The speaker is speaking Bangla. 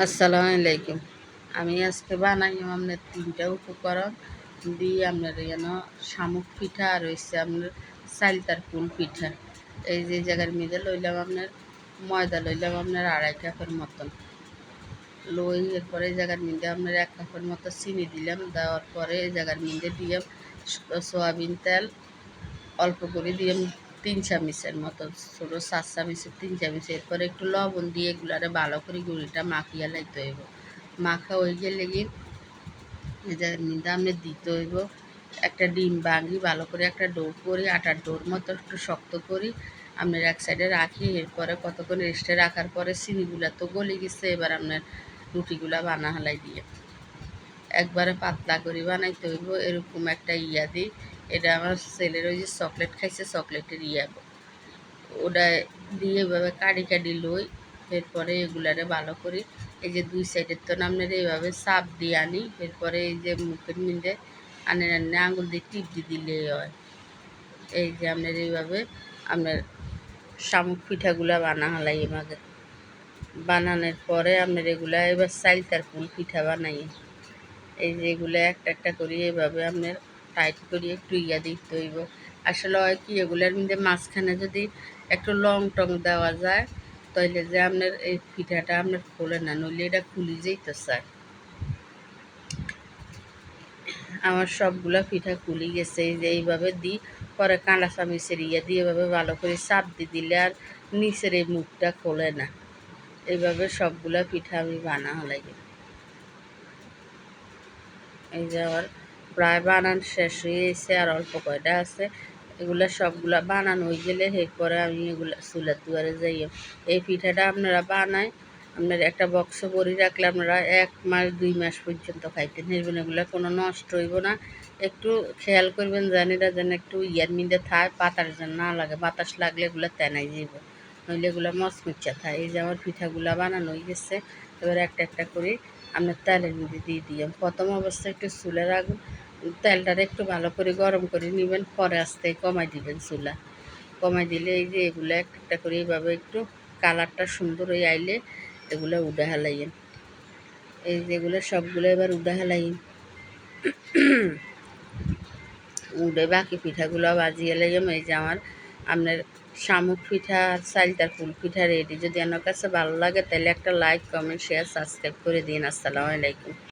আসসালামু আলাইকুম। আমি আজকে বানাই আপনার তিনটা উপকরণ। দিয়ে আপনার যেন শামুক পিঠা আর হয়েছে আপনার সাইলতার ফুল পিঠা। এই যে জায়গার মধ্যে লইলাম আপনার ময়দা, লইলাম আপনার আড়াই কাপের মতন। লই এরপরে এই জায়গার মধ্যে আপনার এক কাপের মতো চিনি দিলাম, দেওয়ার পরে এই জায়গার মধ্যে দিয়ে সোয়াবিন তেল, অল্প করে দিয়ে তিন চামিচের মতো, ছোটো সাত চামিচের, তিন চামিচ। এরপরে একটু লবণ দিয়ে এগুলারে ভালো করে গুঁড়িটা মাখিয়ে লাইতে হইব। মাখা হয়ে গেলে এটার মধ্যে আপনি দিতে হইব। একটা ডিম ভাঙি, ভালো করে একটা ডো করি, আটার ডোর মতো একটু শক্ত করি আপনার এক সাইডে রাখি। এরপরে কতক্ষণ রেস্টে রাখার পরে চিনিগুলা তো গলে গেছে, এবার আপনার রুটিগুলা বানা হালাই দিয়ে। একবারে পাতলা করে, বানাইতে হইব এরকম একটা ইয়া দিই। এটা আমার ছেলের ওই যে চকলেট খাইছে, চকলেটের ইয়া। ওটা দিয়ে এভাবে কাটি কাটি লই, এরপরে এগুলারে ভালো করি। এই যে দুই সাইডের তো আপনার এইভাবে চাপ দিয়ে আনি, এরপরে এই যে মুখের মিন্দে আনে আনে আঙুল দিয়ে টিপ দিয়ে দিলে হয়। এই যে আপনার এইভাবে আপনার শামুক পিঠাগুলা বানা হালাই আমাকে বানানোর পরে আপনার এগুলা এবার চাইলতার ফুল পিঠা বানাই। এই যে এগুলো একটা একটা করি, এভাবে আপনার টাইট করি, একটু ইয়া দিতে হইব। আসলে হয় কি, এগুলোর মধ্যে মাঝখানে যদি একটু লং টং দেওয়া যায় তাহলে যে আপনার এই পিঠাটা আপনার খোলে না, নইলে এটা খুলি যেতে চায় আমার সবগুলা পিঠা খুলি গেছে, এই যে এইভাবে দিই, পরে কাঁড়া চামিচের ইয়ে দিয়ে এভাবে ভালো করে চাপ দিয়ে দিলে আর নিচের এই মুখটা খোলে না। এইভাবে সবগুলা পিঠা আমি বানা লাগে এই যে আমার প্রায় বানান শেষ হয়ে গেছে আর অল্প কয়টা আছে। এগুলো সবগুলা বানানো হয়ে গেলে এরপরে আমি এগুলো চুলার দুয়ারে যাই। এই পিঠাটা আপনারা বানায়, আপনার একটা বক্স ভরি রাখলে আপনারা এক মাস, দুই মাস পর্যন্ত খাইতেন হেরবেন এগুলো কোনো নষ্ট হইব না। একটু খেয়াল করবেন জানিরা যেন একটু ইয়ার মিন্দে থায়, পাতার যেন না লাগে। বাতাস লাগলে এগুলো তেনাই যাইব। নইলে এগুলো মচমুচা থায়। এই যে আমার পিঠাগুলা বানানো হয়ে গেছে। এবার একটা একটা করে আপনার তেলের মধ্যে দিয়ে দিয়ে প্রথম অবস্থায় একটু চুলে রাখুন তেলটারে একটু ভালো করে গরম করে নেবেন, পরে আস্তে কমাই দিবেন চুলা। কমাই দিলে এই যে এগুলো একটা একটা করে এইভাবে একটু কালারটা সুন্দর হয়ে আইলে এগুলো উডা হেলাইয়েন। এই যেগুলো সবগুলো এবার উডা হেলাইন উডে বাকি পিঠাগুলো বাজিয়ে লাইম এই যে আমার আপনার শামুক পিঠা আর চালতার ফুল পিঠা রেডি যদি আপনার কাছে ভালো লাগে, তাহলে একটা লাইক কমেন্ট শেয়ার সাবস্ক্রাইব করে দিন। আসসালামু আলাইকুম।